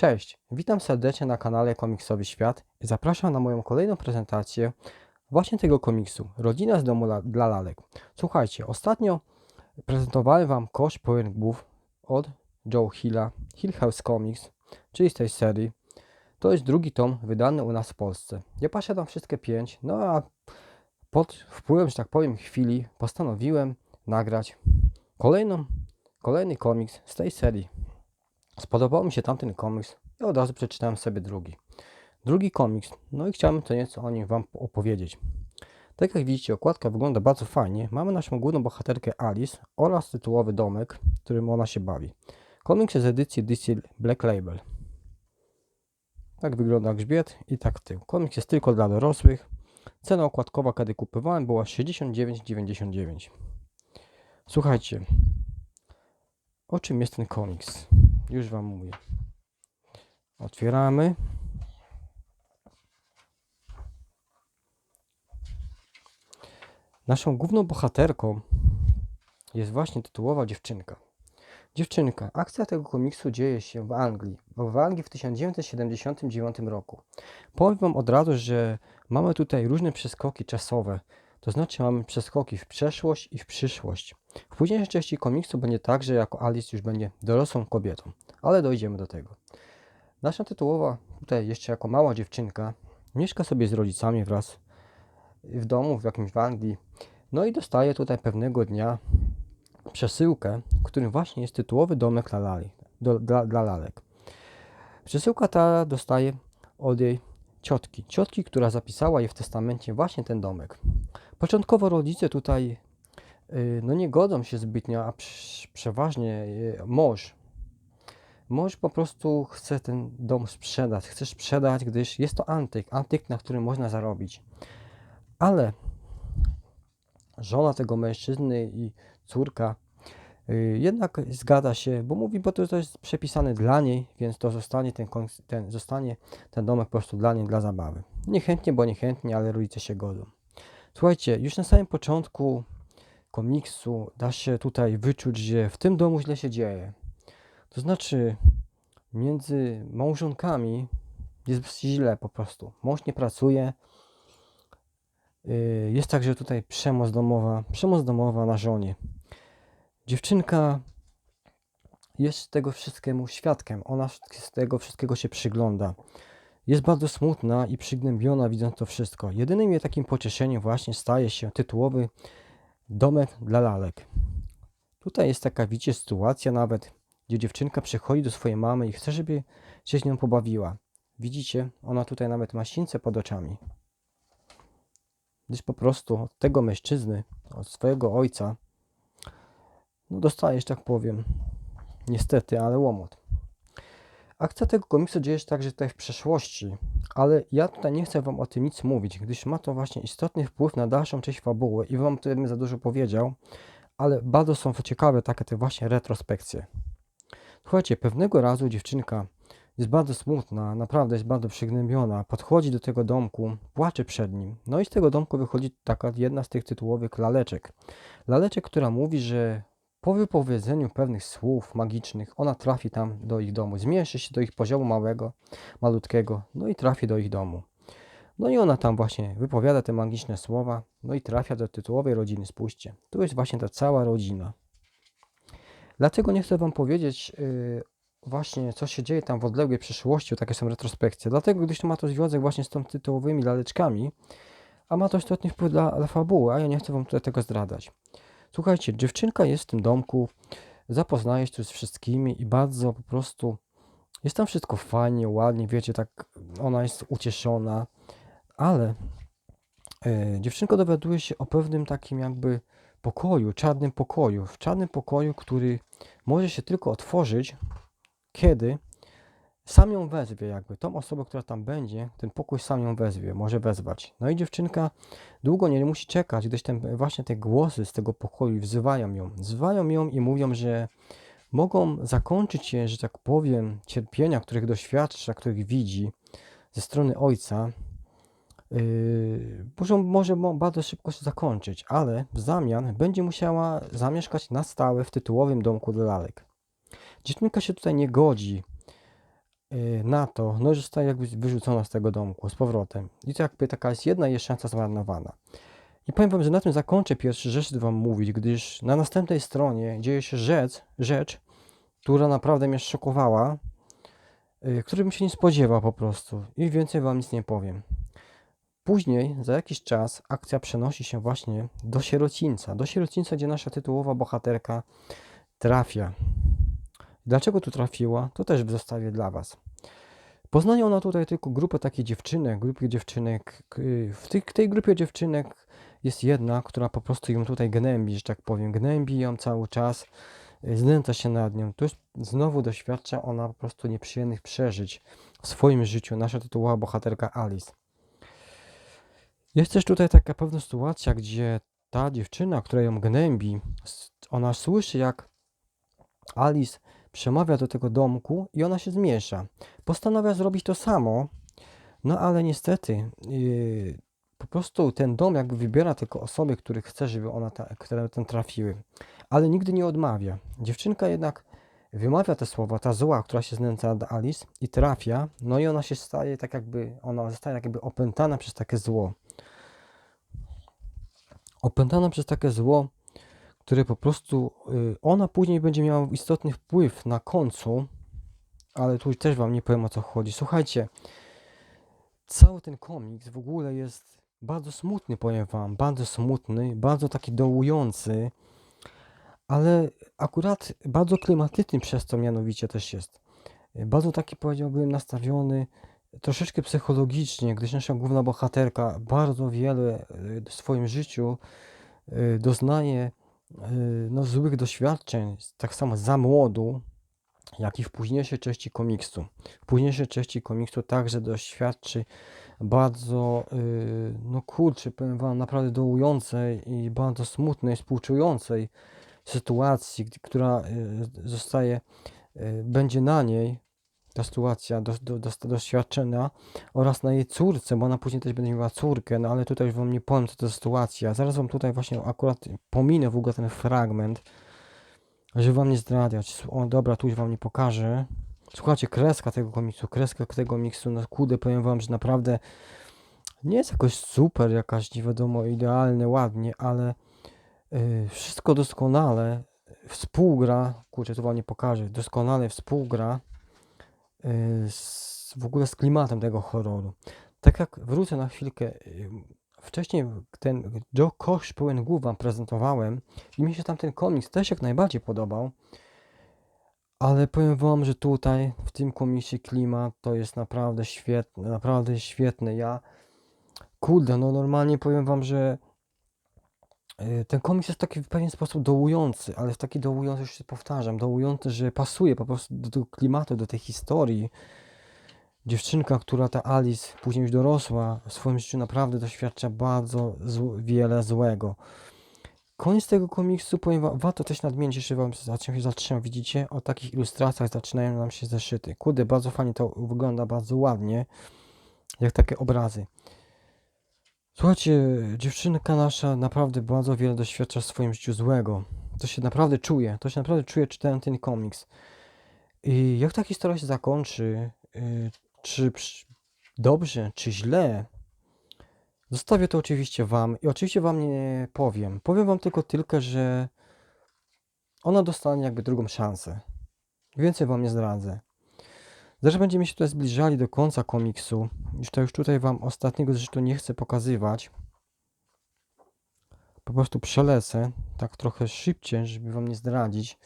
Cześć, witam serdecznie na kanale Komiksowy Świat i zapraszam na moją kolejną prezentację właśnie tego komiksu Rodzina z domu la- dla lalek. Słuchajcie, ostatnio prezentowałem Wam kosz pojedynków od Joe Hilla, Hill House Comics, czyli z tej serii. To jest drugi tom wydany u nas w Polsce. Ja posiadam wszystkie pięć, no a pod wpływem, że tak powiem, chwili postanowiłem nagrać kolejną, kolejny komiks z tej serii. Spodobał mi się tamten komiks i od razu przeczytałem sobie drugi. Drugi komiks, no i chciałem to nieco o nim Wam opowiedzieć. Tak jak widzicie, okładka wygląda bardzo fajnie. Mamy naszą główną bohaterkę Alice oraz tytułowy domek, w którym ona się bawi. Komiks jest z edycji DC Black Label. Tak wygląda grzbiet i tak tył. Komiks jest tylko dla dorosłych. Cena okładkowa, kiedy kupowałem, była 69,99. Słuchajcie, o czym jest ten komiks? Już Wam mówię. Otwieramy. Naszą główną bohaterką jest właśnie tytułowa dziewczynka. Dziewczynka. Akcja tego komiksu dzieje się w Anglii. W Anglii w 1979 roku. Powiem Wam od razu, że mamy tutaj różne przeskoki czasowe. To znaczy mamy przeskoki w przeszłość i w przyszłość. W późniejszej części komiksu będzie tak, że jako Alice już będzie dorosłą kobietą, ale dojdziemy do tego. Nasza tytułowa, tutaj jeszcze jako mała dziewczynka, mieszka sobie z rodzicami wraz w domu w jakimś w Anglii. No i dostaje tutaj pewnego dnia przesyłkę, w którym właśnie jest tytułowy domek dla, lali, do, dla, dla lalek. Przesyłka ta dostaje od jej ciotki. Ciotki, która zapisała jej w testamencie właśnie ten domek. Początkowo rodzice tutaj y, no nie godzą się zbytnio, a prz- przeważnie y, mąż. Mąż po prostu chce ten dom sprzedać. Chce sprzedać, gdyż jest to antyk, antyk, na którym można zarobić. Ale żona tego mężczyzny i córka jednak zgadza się, bo mówi, bo to, jest przepisane dla niej, więc to zostanie ten, ten, zostanie ten domek po prostu dla niej, dla zabawy. Niechętnie, bo niechętnie, ale rodzice się godzą. Słuchajcie, już na samym początku komiksu da się tutaj wyczuć, że w tym domu źle się dzieje. To znaczy, między małżonkami jest źle po prostu. Mąż nie pracuje. Yy, Jest także tutaj przemoc domowa, przemoc domowa na żonie. Dziewczynka jest tego wszystkiemu świadkiem. Ona z tego wszystkiego się przygląda. Jest bardzo smutna i przygnębiona widząc to wszystko. Jedynym jej takim pocieszeniem właśnie staje się tytułowy domek dla lalek. Tutaj jest taka, widzicie, sytuacja nawet, gdzie dziewczynka przychodzi do swojej mamy i chce, żeby się z nią pobawiła. Widzicie, ona tutaj nawet ma sińce pod oczami. Gdyż po prostu od tego mężczyzny, od swojego ojca, no dostajesz, tak powiem, niestety, ale łomot. Akcja tego komiksu dzieje się także tutaj w przeszłości, ale ja tutaj nie chcę Wam o tym nic mówić, gdyż ma to właśnie istotny wpływ na dalszą część fabuły i Wam tutaj bym za dużo powiedział, ale bardzo są ciekawe takie te właśnie retrospekcje. Słuchajcie, pewnego razu dziewczynka jest bardzo smutna, naprawdę jest bardzo przygnębiona, podchodzi do tego domku, płacze przed nim. No i z tego domku wychodzi taka jedna z tych tytułowych laleczek. Laleczek, która mówi, że po wypowiedzeniu pewnych słów magicznych ona trafi tam do ich domu, zmierzy się do ich poziomu małego, malutkiego, no i trafi do ich domu. No i ona tam właśnie wypowiada te magiczne słowa, no i trafia do tytułowej rodziny. Spójrzcie, tu jest właśnie ta cała rodzina. Dlatego nie chcę Wam powiedzieć yy, właśnie, co się dzieje tam w odległej przyszłości, takie są retrospekcje. Dlatego, gdyż to ma to związek właśnie z tą tytułowymi laleczkami, a ma to istotny wpływ dla, dla fabuły, a ja nie chcę Wam tutaj tego zdradzać. Słuchajcie, dziewczynka jest w tym domku, zapoznaje się tu z wszystkimi i bardzo po prostu jest tam wszystko fajnie, ładnie, wiecie, tak ona jest ucieszona, ale e, dziewczynka dowiaduje się o pewnym takim jakby pokoju, czarnym pokoju, w czarnym pokoju, który może się tylko otworzyć, kiedy sam ją wezwie, jakby tą osobę, która tam będzie, ten pokój sam ją wezwie, może wezwać. No i dziewczynka długo nie musi czekać, gdyż ten, właśnie te głosy z tego pokoju wzywają ją. Wzywają ją i mówią, że mogą zakończyć się, że tak powiem, cierpienia, których doświadcza, których widzi ze strony ojca, yy, może mo- bardzo szybko się zakończyć, ale w zamian będzie musiała zamieszkać na stałe w tytułowym domku dla lalek. Dziewczynka się tutaj nie godzi, na to, no i zostaje jakby wyrzucona z tego domku z powrotem. I to jakby taka jest jedna jest szansa zmarnowana. I powiem wam, że na tym zakończę pierwszy rzecz wam mówić, gdyż na następnej stronie dzieje się rzecz, rzecz która naprawdę mnie szokowała, y, której bym się nie spodziewał po prostu. I więcej wam nic nie powiem. Później, za jakiś czas, akcja przenosi się właśnie do sierocińca. Do sierocińca, gdzie nasza tytułowa bohaterka trafia. Dlaczego tu trafiła? To też zostawię dla Was. Poznaje ona tutaj tylko grupę takich dziewczynek, grupy dziewczynek. W tej, tej grupie dziewczynek jest jedna, która po prostu ją tutaj gnębi, że tak powiem. Gnębi ją cały czas, y, znęca się nad nią. Tu znowu doświadcza ona po prostu nieprzyjemnych przeżyć w swoim życiu. Nasza tytułowa bohaterka Alice. Jest też tutaj taka pewna sytuacja, gdzie ta dziewczyna, która ją gnębi, ona słyszy, jak Alice przemawia do tego domku i ona się zmiesza. Postanawia zrobić to samo, no ale niestety yy, po prostu ten dom jakby wybiera tylko osoby, których chce, żeby ona ta, które tam trafiły, ale nigdy nie odmawia. Dziewczynka jednak wymawia te słowa, ta zła, która się znęca nad Alice i trafia, no i ona się staje tak jakby, ona zostaje tak jakby opętana przez takie zło. Opętana przez takie zło, które po prostu y, ona później będzie miała istotny wpływ na końcu, ale tu też wam nie powiem o co chodzi. Słuchajcie, cały ten komiks w ogóle jest bardzo smutny, powiem wam, bardzo smutny, bardzo taki dołujący, ale akurat bardzo klimatyczny przez to mianowicie też jest. Bardzo taki powiedziałbym nastawiony troszeczkę psychologicznie, gdyż nasza główna bohaterka bardzo wiele y, w swoim życiu y, doznaje no, złych doświadczeń, tak samo za młodu, jak i w późniejszej części komiksu. W późniejszej części komiksu także doświadczy bardzo, y, no kurczę, powiem wam, naprawdę dołującej i bardzo smutnej, współczującej sytuacji, która y, zostaje, y, będzie na niej ta sytuacja do, do, do, doświadczenia oraz na jej córce, bo ona później też będzie miała córkę, no ale tutaj już wam nie powiem, co to sytuacja. Zaraz wam tutaj właśnie akurat pominę w ogóle ten fragment, żeby wam nie zdradzać. O, dobra, tu już wam nie pokażę. Słuchajcie, kreska tego komiksu, kreska tego komiksu, no kurde, powiem wam, że naprawdę nie jest jakoś super, jakaś nie wiadomo, idealne, ładnie, ale y, wszystko doskonale współgra, kurczę, to wam nie pokażę, doskonale współgra z, w ogóle z klimatem tego horroru. Tak jak wrócę na chwilkę, y, wcześniej ten Joe Koch pełen głów wam prezentowałem i mi się tam ten komiks też jak najbardziej podobał, ale powiem wam, że tutaj w tym komiksie klimat to jest naprawdę świetny, naprawdę świetny. Ja, kurde, no normalnie powiem wam, że y, ten komiks jest taki w pewien sposób dołujący, ale jest taki dołujący, już się powtarzam, dołujący, że pasuje po prostu do klimatu, do tej historii. Dziewczynka, która ta Alice, później już dorosła, w swoim życiu naprawdę doświadcza bardzo zł, wiele złego. Koniec tego komiksu, powiem wam, warto też nadmienić, jeszcze wam zaczę- się zatrzymam, widzicie, o takich ilustracjach zaczynają nam się zeszyty. Kurde, bardzo fajnie to wygląda, bardzo ładnie, jak takie obrazy. Słuchajcie, dziewczynka nasza naprawdę bardzo wiele doświadcza w swoim życiu złego. To się naprawdę czuje, to się naprawdę czuje czytając ten komiks. I jak ta historia się zakończy, y, czy dobrze, czy źle, zostawię to oczywiście wam i oczywiście wam nie powiem. Powiem wam tylko tylko, że ona dostanie jakby drugą szansę. Więcej wam nie zdradzę. Zresztą będziemy się tutaj zbliżali do końca komiksu. Już to już tutaj wam ostatniego zresztą nie chcę pokazywać. Po prostu przelecę tak trochę szybciej, żeby wam nie zdradzić.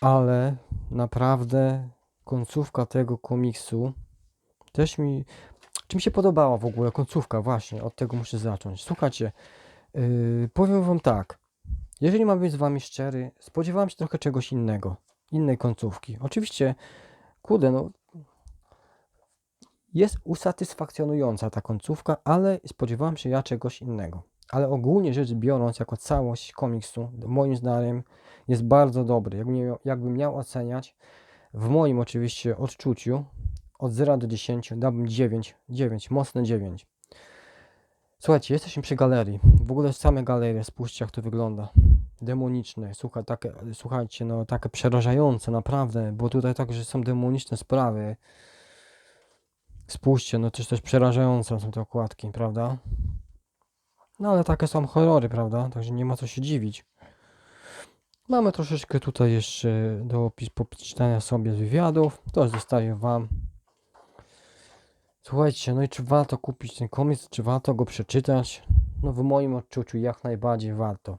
Ale naprawdę końcówka tego komiksu też mi. Czy mi się podobała w ogóle końcówka? Właśnie, od tego muszę zacząć. Słuchajcie, yy, powiem wam tak. Jeżeli mam być z wami szczery, spodziewałem się trochę czegoś innego. Innej końcówki. Oczywiście, kurde, no. Jest usatysfakcjonująca ta końcówka, ale spodziewałem się ja czegoś innego. Ale ogólnie rzecz biorąc, jako całość komiksu, moim zdaniem jest bardzo dobry. Jakbym miał, jakbym miał oceniać, w moim oczywiście odczuciu, od 0 do 10 dałbym 9, 9, mocne 9. Słuchajcie, jesteśmy przy galerii. W ogóle same galerie, spójrzcie jak to wygląda. Demoniczne. Słuchaj, takie, słuchajcie, no takie przerażające, naprawdę, bo tutaj także są demoniczne sprawy. Spójrzcie, no też też przerażające są te okładki, prawda? No ale takie są horrory, prawda? Także nie ma co się dziwić. Mamy troszeczkę tutaj jeszcze do opis poczytania sobie z wywiadów. To zostawię Wam. Słuchajcie, no i czy warto kupić ten komiks, czy warto go przeczytać? No w moim odczuciu jak najbardziej warto.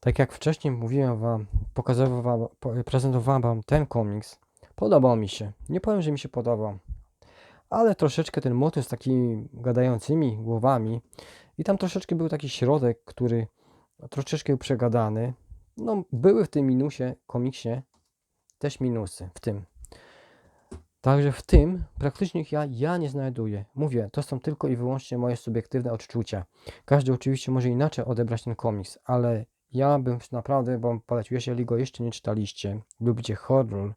Tak jak wcześniej mówiłem Wam, pokazywałem prezentowałem Wam ten komiks. Podobał mi się. Nie powiem, że mi się podobał. Ale troszeczkę ten motyw z takimi gadającymi głowami i tam troszeczkę był taki środek, który troszeczkę był przegadany. No, były w tym minusie, komiksie też minusy w tym. Także w tym praktycznie ja, ja nie znajduję. Mówię, to są tylko i wyłącznie moje subiektywne odczucia. Każdy oczywiście może inaczej odebrać ten komiks, ale ja bym naprawdę wam polecił, jeżeli go jeszcze nie czytaliście, lubicie horror,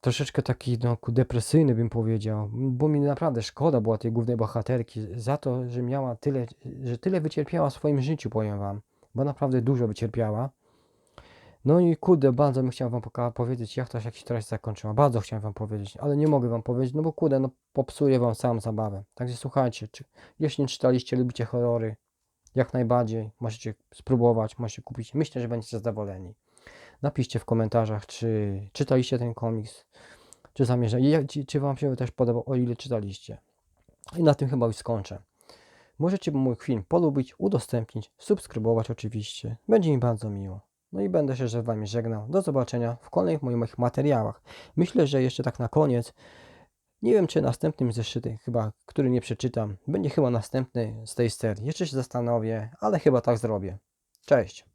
troszeczkę taki no, depresyjny bym powiedział, bo mi naprawdę szkoda była tej głównej bohaterki za to, że miała tyle, że tyle wycierpiała w swoim życiu, powiem wam, bo naprawdę dużo wycierpiała. No i kurde, bardzo bym chciał wam powiedzieć, jak jak się teraz zakończyła. Bardzo chciałem wam powiedzieć, ale nie mogę wam powiedzieć, no bo kurde, no popsuję wam samą zabawę. Także słuchajcie, czy, jeśli nie czytaliście, lubicie horrory, jak najbardziej, możecie spróbować, możecie kupić. Myślę, że będziecie zadowoleni. Napiszcie w komentarzach, czy czytaliście ten komiks, czy zamierzacie, czy wam się też podobał, o ile czytaliście. I na tym chyba już skończę. Możecie mój film polubić, udostępnić, subskrybować oczywiście. Będzie mi bardzo miło. No i będę się z Wami żegnał. Do zobaczenia w kolejnych moich materiałach. Myślę, że jeszcze tak na koniec, nie wiem czy następnym zeszytem, chyba, który nie przeczytam, będzie chyba następny z tej serii. Jeszcze się zastanowię, ale chyba tak zrobię. Cześć!